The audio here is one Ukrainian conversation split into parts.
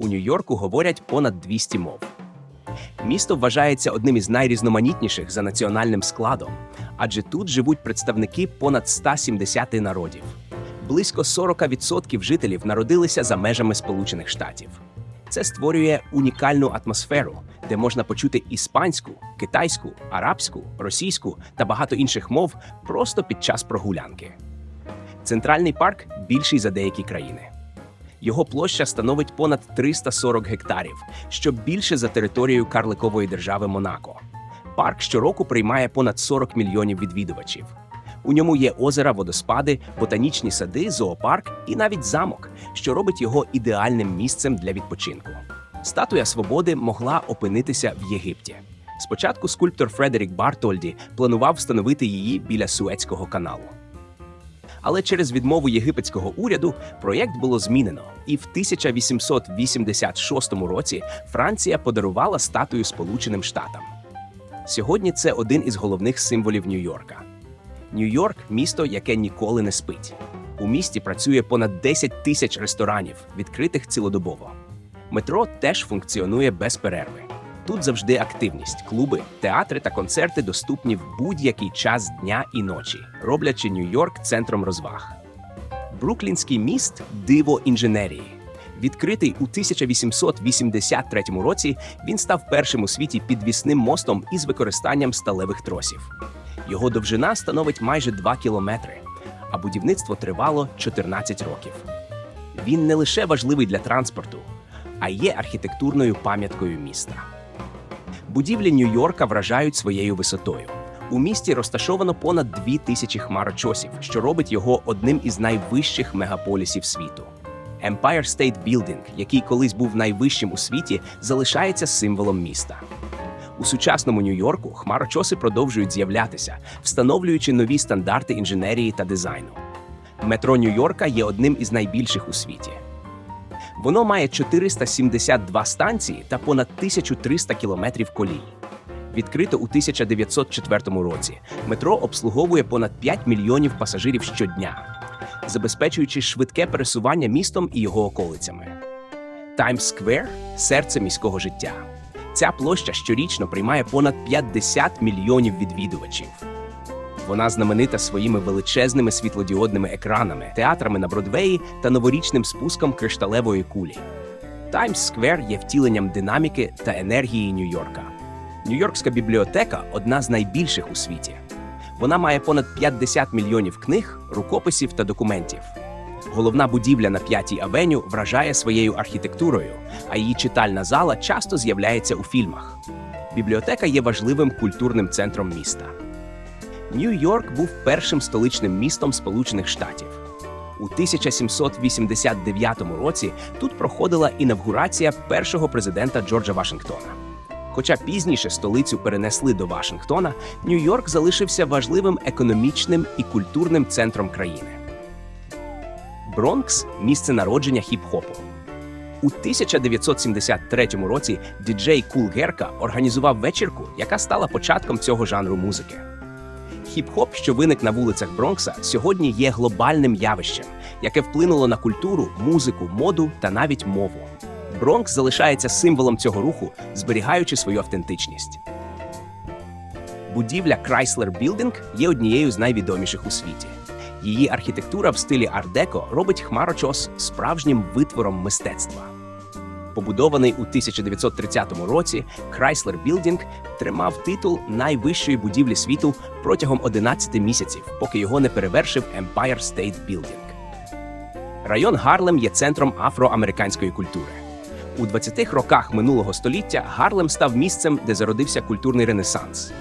У Нью-Йорку говорять понад 200 мов. Місто вважається одним із найрізноманітніших за національним складом, адже тут живуть представники понад 170 народів. Близько 40% жителів народилися за межами Сполучених Штатів. Це створює унікальну атмосферу, де можна почути іспанську, китайську, арабську, російську та багато інших мов просто під час прогулянки. Центральний парк більший за деякі країни. Його площа становить понад 340 гектарів, що більше за територією карликової держави Монако. Парк щороку приймає понад 40 мільйонів відвідувачів. У ньому є озера, водоспади, ботанічні сади, зоопарк і навіть замок, що робить його ідеальним місцем для відпочинку. Статуя свободи могла опинитися в Єгипті. Спочатку скульптор Фредерік Бартольді планував встановити її біля Суецького каналу. Але через відмову єгипетського уряду проєкт було змінено, і в 1886 році Франція подарувала статую Сполученим Штатам. Сьогодні це один із головних символів Нью-Йорка. Нью-Йорк місто, яке ніколи не спить. У місті працює понад 10 тисяч ресторанів, відкритих цілодобово. Метро теж функціонує без перерви. Тут завжди активність, клуби, театри та концерти доступні в будь-який час дня і ночі, роблячи Нью-Йорк центром розваг. Бруклінський міст диво інженерії. Відкритий у 1883 році, він став першим у світі підвісним мостом із використанням сталевих тросів. Його довжина становить майже 2 кілометри, а будівництво тривало 14 років. Він не лише важливий для транспорту, а є архітектурною пам'яткою міста. Будівлі Нью-Йорка вражають своєю висотою. У місті розташовано понад дві тисячі хмарочосів, що робить його одним із найвищих мегаполісів світу. Empire State Building, який колись був найвищим у світі, залишається символом міста. У сучасному Нью-Йорку хмарочоси продовжують з'являтися, встановлюючи нові стандарти інженерії та дизайну. Метро Нью-Йорка є одним із найбільших у світі. Воно має 472 станції та понад 1300 кілометрів колій. Відкрито у 1904 році. Метро обслуговує понад 5 мільйонів пасажирів щодня, забезпечуючи швидке пересування містом і його околицями. Таймс-сквер – серце міського життя. Ця площа щорічно приймає понад 50 мільйонів відвідувачів. Вона знаменита своїми величезними світлодіодними екранами, театрами на Бродвеї та новорічним спуском кришталевої кулі. Таймс-сквер є втіленням динаміки та енергії Нью-Йорка. Нью-Йоркська бібліотека одна з найбільших у світі. Вона має понад 50 мільйонів книг, рукописів та документів. Головна будівля на П'ятій авеню вражає своєю архітектурою, а її читальна зала часто з'являється у фільмах. Бібліотека є важливим культурним центром міста. Нью-Йорк був першим столичним містом Сполучених Штатів. У 1789 році тут проходила інавгурація першого президента Джорджа Вашингтона. Хоча пізніше столицю перенесли до Вашингтона, Нью-Йорк залишився важливим економічним і культурним центром країни. Бронкс місце народження хіп-хопу. У 1973 році діджей Кул Герка організував вечірку, яка стала початком цього жанру музики. Хіп-хоп, що виник на вулицях Бронкса, сьогодні є глобальним явищем, яке вплинуло на культуру, музику, моду та навіть мову. Бронкс залишається символом цього руху, зберігаючи свою автентичність. Будівля Chrysler Building є однією з найвідоміших у світі. Її архітектура в стилі ар-деко робить хмарочос справжнім витвором мистецтва. Побудований у 1930 році, Chrysler Building тримав титул найвищої будівлі світу протягом 11 місяців, поки його не перевершив Empire State Building. Район Гарлем є центром афроамериканської культури. У 20-х роках минулого століття Гарлем став місцем, де зародився культурний ренесанс.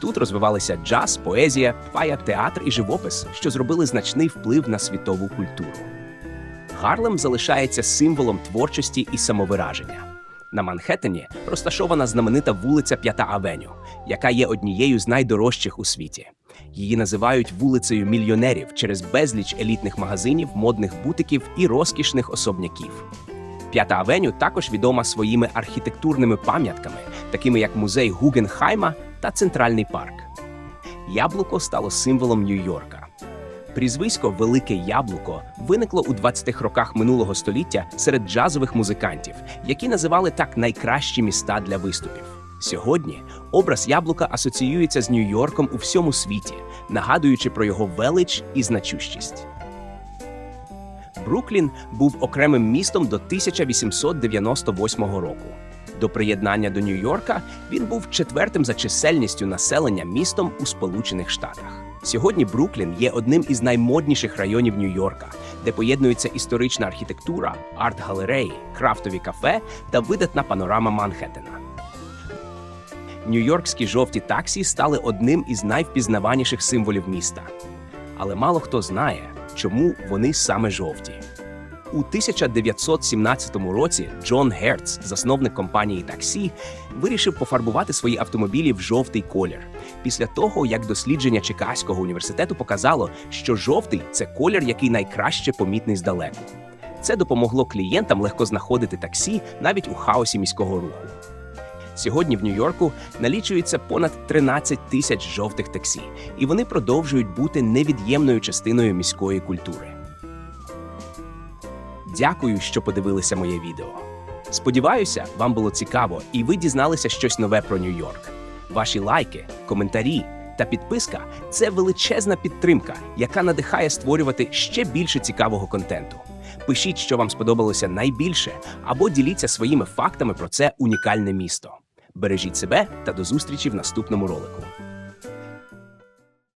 Тут розвивалися джаз, поезія, фая, театр і живопис, що зробили значний вплив на світову культуру. Гарлем залишається символом творчості і самовираження. На Манхеттені розташована знаменита вулиця П'ята Авеню, яка є однією з найдорожчих у світі. Її називають вулицею мільйонерів через безліч елітних магазинів, модних бутиків і розкішних особняків. П'ята Авеню також відома своїми архітектурними пам'ятками, такими як музей Гугенхайма та Центральний парк. Яблуко стало символом Нью-Йорка. Прізвисько Велике Яблуко виникло у 20-х роках минулого століття серед джазових музикантів, які називали так найкращі міста для виступів. Сьогодні образ яблука асоціюється з Нью-Йорком у всьому світі, нагадуючи про його велич і значущість. Бруклін був окремим містом до 1898 року. До приєднання до Нью-Йорка він був четвертим за чисельністю населення містом у Сполучених Штатах. Сьогодні Бруклін є одним із наймодніших районів Нью-Йорка, де поєднується історична архітектура, арт-галереї, крафтові кафе та видатна панорама Манхеттена. Нью-Йоркські жовті таксі стали одним із найвпізнаваніших символів міста. Але мало хто знає, чому вони саме жовті. У 1917 році Джон Герц, засновник компанії таксі, вирішив пофарбувати свої автомобілі в жовтий колір. Після того, як дослідження Чикаського університету показало, що жовтий це колір, який найкраще помітний здалеку. Це допомогло клієнтам легко знаходити таксі навіть у хаосі міського руху. Сьогодні в Нью-Йорку налічується понад 13 тисяч жовтих таксі, і вони продовжують бути невід'ємною частиною міської культури. Дякую, що подивилися моє відео. Сподіваюся, вам було цікаво і ви дізналися щось нове про Нью-Йорк. Ваші лайки, коментарі та підписка це величезна підтримка, яка надихає створювати ще більше цікавого контенту. Пишіть, що вам сподобалося найбільше, або діліться своїми фактами про це унікальне місто. Бережіть себе та до зустрічі в наступному ролику.